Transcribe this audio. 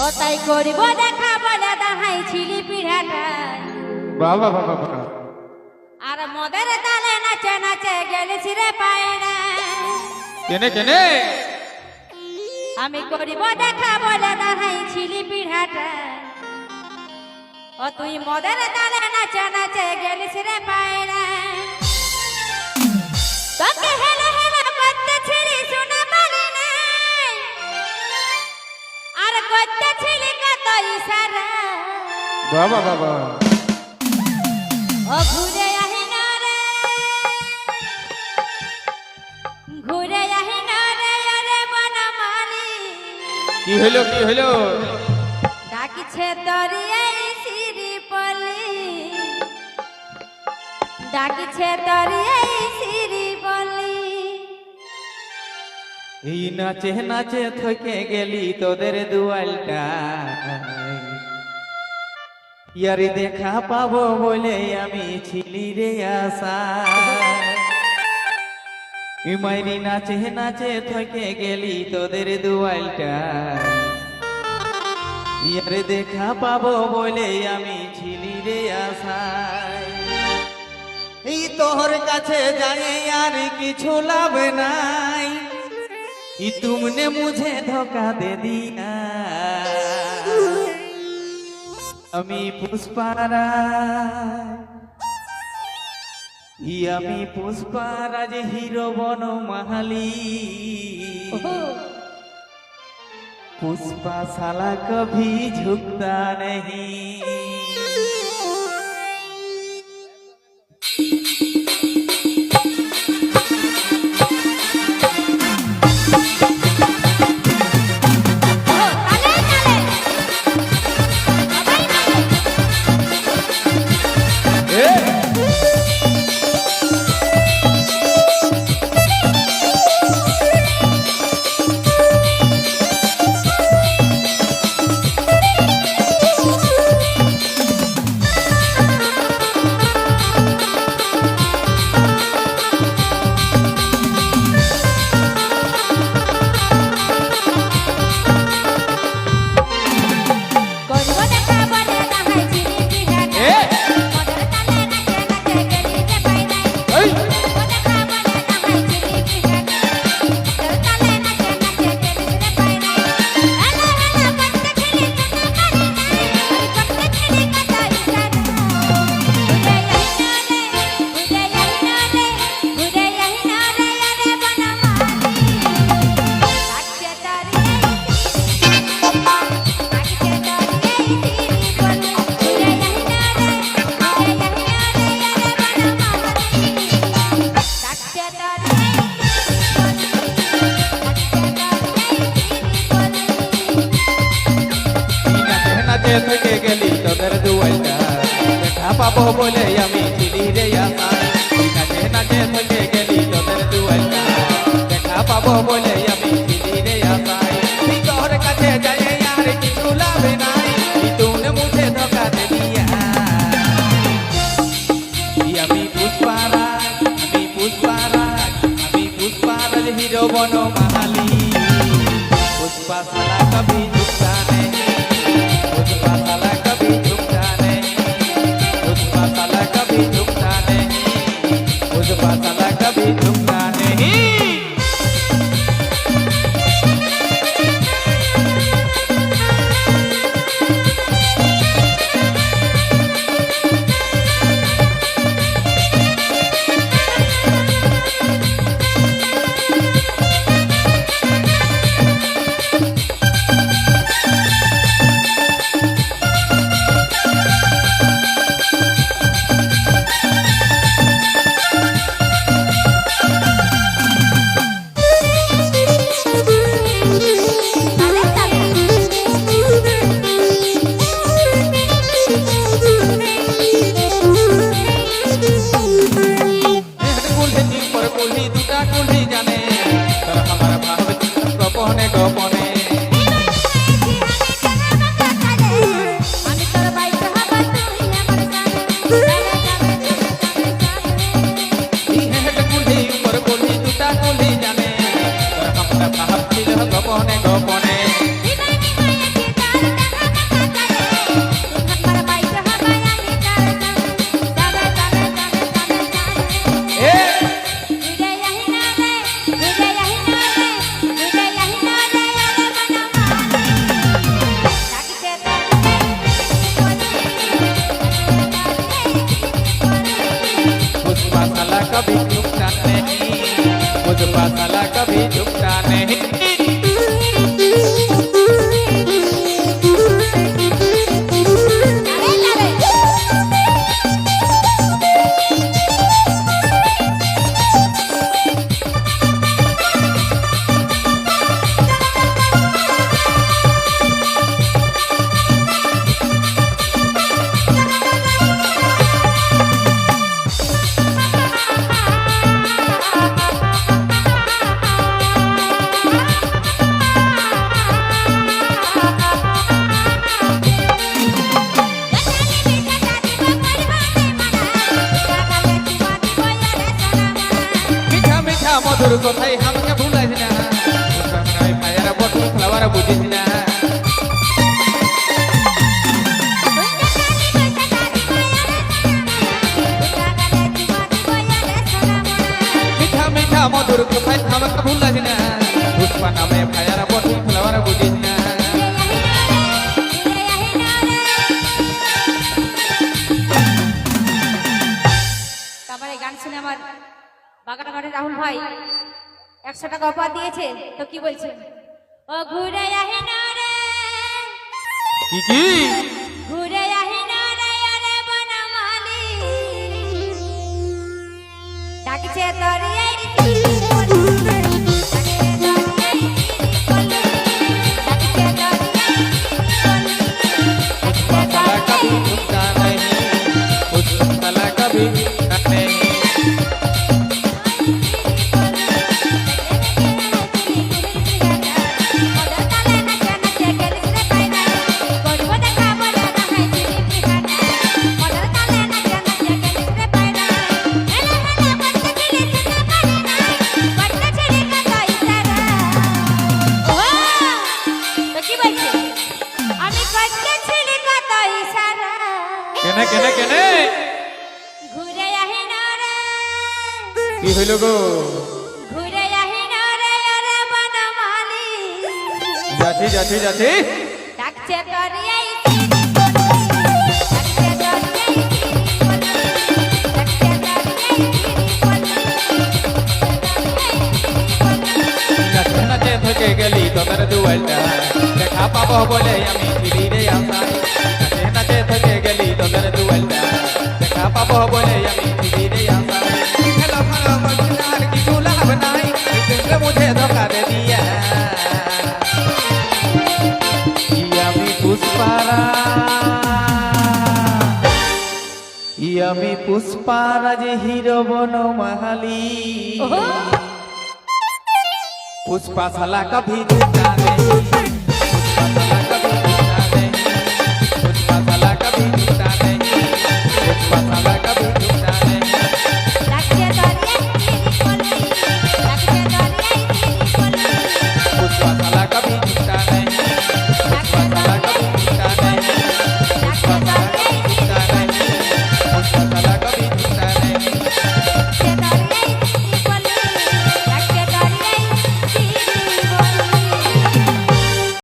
ও তাই করিব দেখা বলে দাহাই ছিলি পিঠাটাই বাবা বাবা বাবা আর মদের তালে নাচে নাচে গেলেছি রে পায়না কেনে কেনে? আমি করিব দেখা বলে দাহাই ছিলি পিঠাটাই ও তুই মদের তালে নাচে নাচে গেলিস রে পায়না তোকে হেলে ইশারা বাবা বাবা ও ঘুরে আহি না রে ঘুরে আহি না রে আরে বনমালী কি হইল ডাকিছে দরিয়াই সিরিপলি ডাকিছে দরিয়াই সিরিপলি এই নাচে নাচে থকে গেলি তোদের দুয়ালটা। ইয়ারি দেখা পাবো বলে আমি ছিলি রে আশা। মাইরি নাচে নাচে থকে গেলি তোদের দুয়ালটা। ইয়ারে দেখা পাবো বলে আমি ছিলি রে আশায় এই তোর কাছে যাই আর কিছু লাভ নাই। ই তুমনে মুঝে ধোকা দে দিয়া আমি পুষ্পারা ই আমি পুষ্পারাজ হিরো বন মাহালি पुष्पा साला कभी झुकता नहीं যাব বলে আমি চিনি রে আমার। কাছে নাচে বলে গেলি তোদের দুয়ার দেখা পাবো বলে আমি চিনি রে আমার। তোর কাছে যাই আর কিছু হিরো বন মাহালি পুষ্পা সালা কবি দুঃখা pata la কথাই আমাকে ভুলাইস না? ফায়ার বটল ফ্লাওয়ার বুঝিস না। মধুর কথাই আমাকে ভুলাইস না? পুষ্পা নামে ভাইয়ারা বটল একশো টাকা অফার দিয়েছে। তো কি বলছে? ও ঘুরে আহে না রে। কি কি? কি হইল গো? ঘুরে আহি না রে আরে বনমালি। যাচ্ছি যাচ্ছি যাচ্ছি। ডাকছে নাচে থেকে গেলি তোদের দুয়ালটা দেখা পাবো বলে আমি ফিরিরে আসাই নাচে নাচে থেকে গেলি তোদের দুয়ালটা দেখা পাবো বলে আমি পুষ্পারাজ হিরবন মাহালি পুষ্পাশালা কভি পুষ্পাশালা কভি পুষ্পাশালা